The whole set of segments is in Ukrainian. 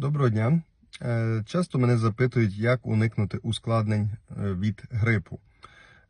Доброго дня. Е, Часто мене запитують, як уникнути ускладнень е, від грипу.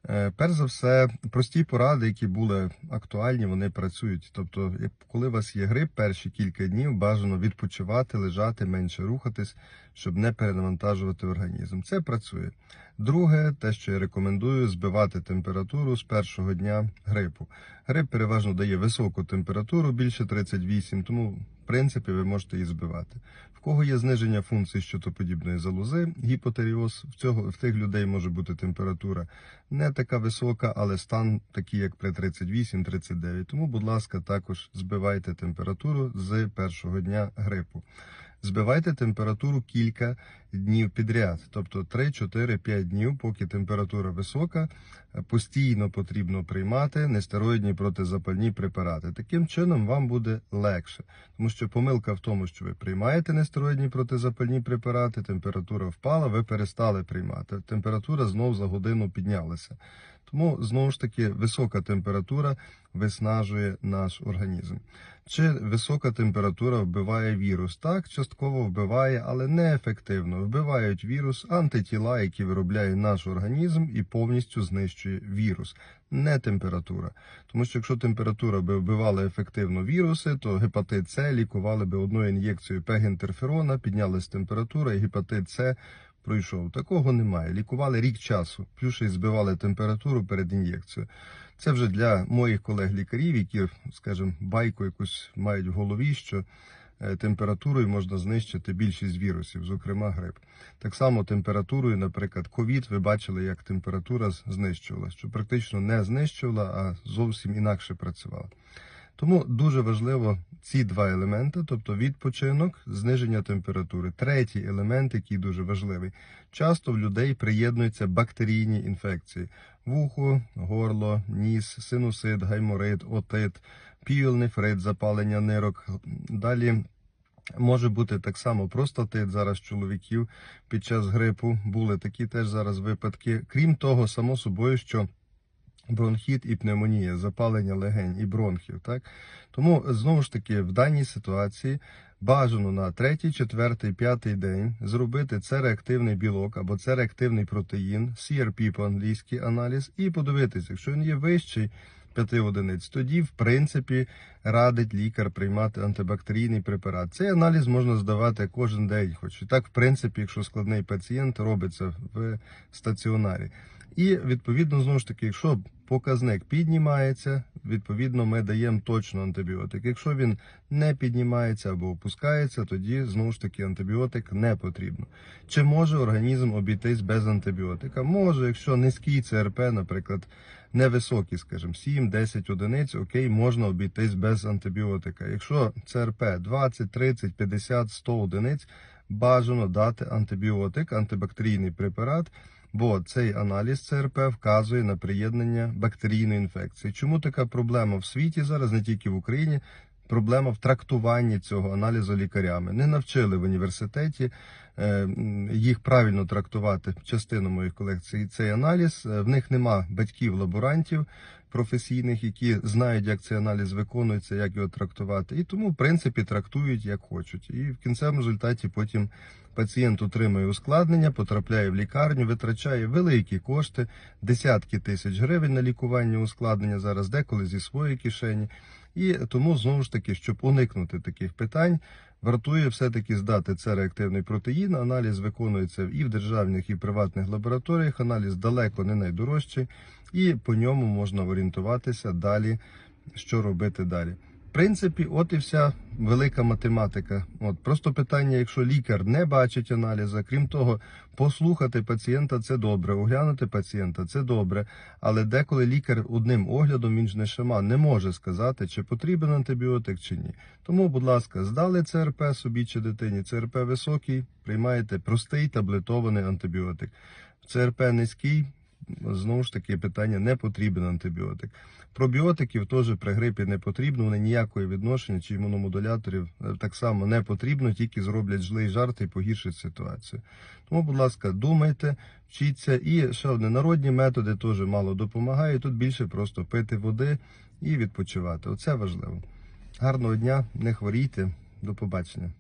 Е, Перш за все, прості поради, які були актуальні, вони працюють. Тобто, коли у вас є грип, перші кілька днів бажано відпочивати, лежати, менше рухатись, щоб не перенавантажувати організм. Це працює. Друге, те, що я рекомендую, збивати температуру з першого дня грипу. Грип переважно дає високу температуру, більше 38, тому принципі ви можете її збивати. В кого є зниження функції щитоподібної залози, гіпотеріоз, в цього в тих людей може бути температура не така висока, але стан такий, як при 38-39. Тому, будь ласка, також збивайте температуру з першого дня грипу. Збивайте температуру кілька днів підряд, тобто 3, 4, 5 днів, поки температура висока, постійно потрібно приймати нестероїдні протизапальні препарати. Таким чином вам буде легше, тому що помилка в тому, що ви приймаєте нестероїдні протизапальні препарати, температура впала, ви перестали приймати. Температура знову за годину піднялася. Тому знову ж таки висока температура виснажує наш організм. Чи висока температура вбиває вірус? Так, частково вбиває, але неефективно. Вбивають вірус антитіла, які виробляє наш організм, і повністю знищує вірус, не температура. Тому що якщо температура би вбивала ефективно віруси, то гепатит С лікували би одною ін'єкцією пегінтерферона, піднялась температура, і гепатит С пройшов. Такого немає. Лікували рік часу, плюс ще збивали температуру перед ін'єкцією. Це вже для моїх колег-лікарів, які, скажімо, байку якусь мають в голові, що е, температурою можна знищити більшість вірусів, зокрема грип. Так само температурою, наприклад, ковід, ви бачили, як температура знищувала, що практично не знищувала, а зовсім інакше працювала. Тому дуже важливо ці два елементи, тобто відпочинок, зниження температури. Третій елемент, який дуже важливий. Часто в людей приєднуються бактерійні інфекції: вухо, горло, ніс, синусит, гайморит, отит, піолнефрит, запалення нирок. Далі може бути так само простатит зараз чоловіків під час грипу. Були такі теж зараз випадки. Крім того, само собою, що бронхіт і пневмонія, запалення легень і бронхів. Так тому знову ж таки в даній ситуації бажано на третій, четвертий, п'ятий день зробити цереактивний білок або цереактивний протеїн, CRP по-англійськи аналіз, і подивитися, якщо він є вищий. 5 одиниць, тоді, в принципі, радить лікар приймати антибактерійний препарат. Цей аналіз можна здавати кожен день, хоч і так, в принципі, якщо складний пацієнт робиться в стаціонарі. І відповідно, знову ж таки, якщо показник піднімається, відповідно, ми даємо точно антибіотик. Якщо він не піднімається або опускається, тоді знову ж таки антибіотик не потрібно. Чи може організм обійтись без антибіотика? Може, якщо низький ЦРП, наприклад, невисокий, скажімо, 7-10 одиниць, окей, можна обійтись без антибіотика. Якщо ЦРП 20, 30, 50, 100 одиниць, бажано дати антибіотик, антибактерійний препарат. Бо цей аналіз ЦРП вказує на приєднання бактерійної інфекції. Чому така проблема в світі зараз, не тільки в Україні? Проблема в трактуванні цього аналізу лікарями. Не навчили в університеті е, їх правильно трактувати. Частину моїх колекцій цей аналіз. Е, В них нема батьків-лаборантів професійних, які знають, як цей аналіз виконується, як його трактувати. І тому, в принципі, трактують як хочуть. І в кінцевому результаті потім пацієнт отримує ускладнення, потрапляє в лікарню, витрачає великі кошти, десятки тисяч гривень на лікування ускладнення зараз, деколи зі своєї кишені. І тому знову ж таки, щоб уникнути таких питань, вартує все-таки здати це реактивний протеїн. Аналіз виконується і в державних, і в приватних лабораторіях. Аналіз далеко не найдорожчий, і по ньому можна орієнтуватися далі, що робити далі. В принципі, от і вся велика математика. От просто питання, якщо лікар не бачить аналіза, крім того, послухати пацієнта це добре, оглянути пацієнта це добре. Але деколи лікар одним оглядом він ж не шама, не може сказати, чи потрібен антибіотик чи ні. Тому, будь ласка, здали ЦРП собі чи дитині. ЦРП високий, приймаєте простий таблетований антибіотик. ЦРП низький. Знову ж таки, питання не потрібен антибіотик. Пробіотиків теж при грипі не потрібно, вони ніякої відношення чи імуномодуляторів е, так само не потрібно, тільки зроблять злий жарт і погіршать ситуацію. Тому, будь ласка, думайте, вчіться. І ще одне народні методи теж мало допомагають. Тут більше просто пити води і відпочивати. Оце важливо. Гарного дня, не хворійте, до побачення.